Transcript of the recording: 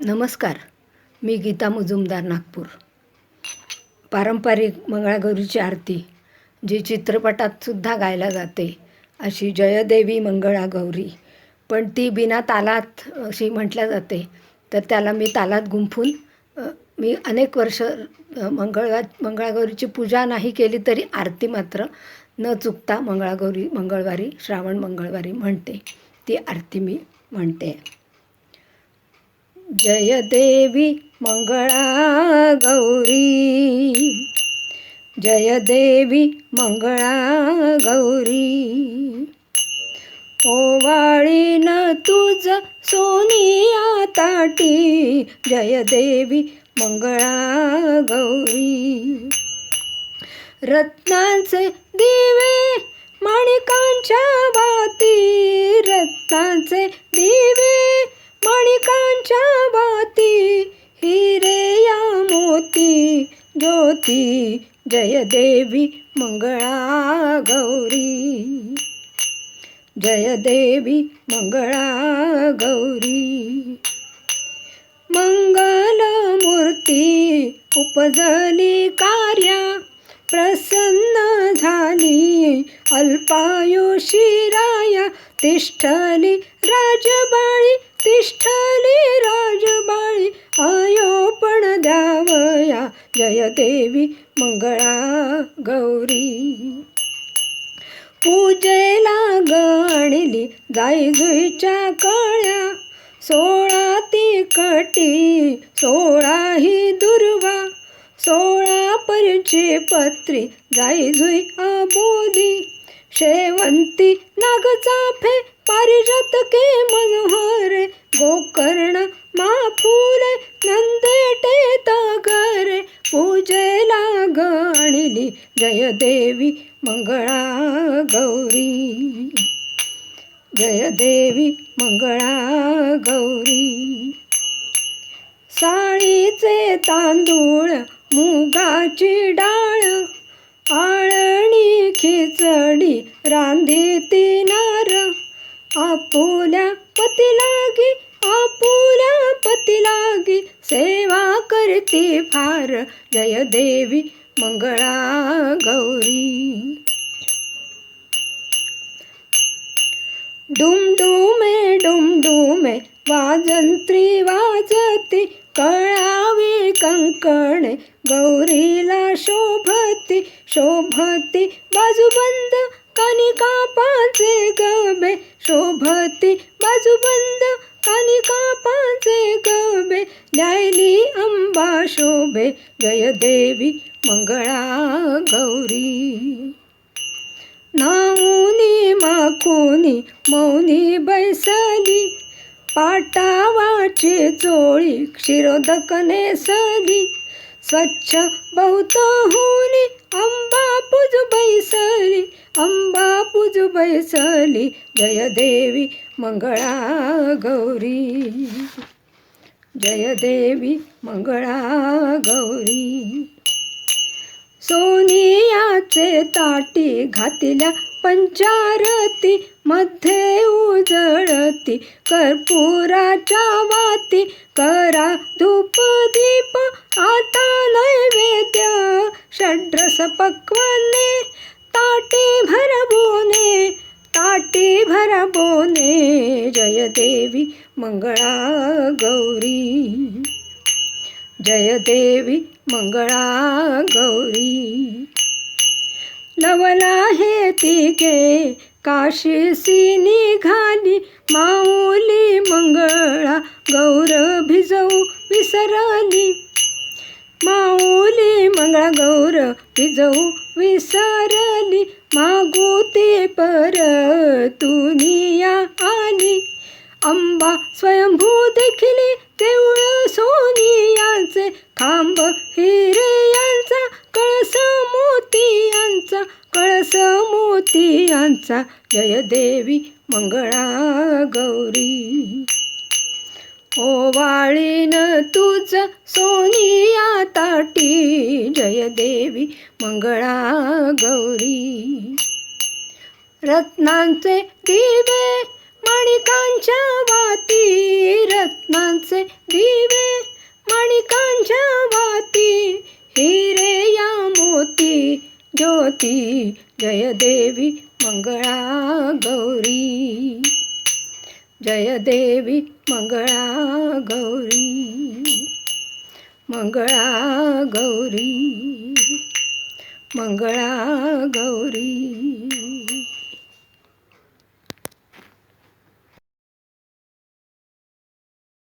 नमस्कार. मी गीता मुजुमदार नागपूर. पारंपरिक मंगळागौरीची आरती जी चित्रपटात सुद्धा गायला जाते अशी जयदेवी मंगळागौरी. पण ती बिना तालात अशी म्हटल्या जाते तर त्याला मी तालात गुंफून मी अनेक वर्ष मंगळवा मंगळागौरीची पूजा नाही केली तरी आरती मात्र न चुकता मंगळागौरी मंगळवारी श्रावण मंगळवारी म्हणते. ती आरती मी म्हणते. जय देवी मंगळा गौरी. जय देवी मंगळा गौरी. ओवाळीन तुझ सोनिया ताटी जय देवी मंगळा गौरी. रत्नांचे दिवे माणिकांच्या बाती रत्नांचे दिवे माणिकांच्या बाती हिरे या मोती ज्योती जय देवी मंगळा गौरी. जय देवी मंगळा गौरी. मंगलमूर्ती उपजली कार्या प्रसन्न झाली. अल्पायुषिराया तिष्ठली राजबाळी तिष्ठली राजबाळी आयो पण द्यावया. जय देवी मंगळा गौरी. पूजेला गणली जाई जुईच्या कळ्या. सोळा ती कटी सोळा ही दुर्वा. सोळा परची पत्री जाई जुई आबोली शेवंती नागचाफे पारिजात के मनोहरे गोकर्ण माफुले नंदेटे तगरे पूजेला गणली जय देवी मंगळा गौरी. जय देवी मंगळा गौरी. साळीचे तांदूळ मुगाची डाळ आळणी खिचडी रांधी तिनार आपुल्या आपोल्या आपुल्या पतीलागी सेवा करती फार. जय देवी मंगळा गौरी. डुमडुमे डुमडुमे वाजंत्री वाजती कळावी कंकणे गौरीला शोभती शोभती बाजूबंद कनिका पाचे ग. शोभती बाजूबंद आणि कापाचे गबे द्यायली अंबा शोभे जय देवी मंगळा गौरी. नाऊनी माखोनी मौनी बैसली पाटावाची चोळी क्षीरोदकने नेसली स्वच्छ बहुत होनी अंबा पूज बैसली अंबा पूज बैसली जय देवी मंगळा गौरी. जय देवी मंगळा गौरी. सोनियाचे ताटी घातिल्या पंचारती मध्ये उजळती कर्पुराच्या वाती करा धूप दीप पक्वाने ताटे भरबोने ताटे भरबोने जय देवी मंगळा गौरी। जय देवी मंगळा गौरी। लवला हे तिघे काशीसी निघाली माऊली मंगळा गौर भिजवू विसरली। गौर जाऊ विसरली. मागू ते तुनिया आली अंबा स्वयंभू देखिली देऊळ सोनियांचे खांब हिरे यांचा कळस मोतियांचा कळस मोतियांचा. जय देवी मंगळा गौरी. ओवाळीन तुझ सोनिया ताटी देवी मंगळा गौरी. रत्नांचे दिवे माणिकांच्या वाती रत्नांचे दिवे माणिकांच्या वाती हिरे या मोती ज्योती जय देवी मंगळा गौरी. जय देवी मंगळा गौरी. मंगळा गौरी मंगळा गौरी.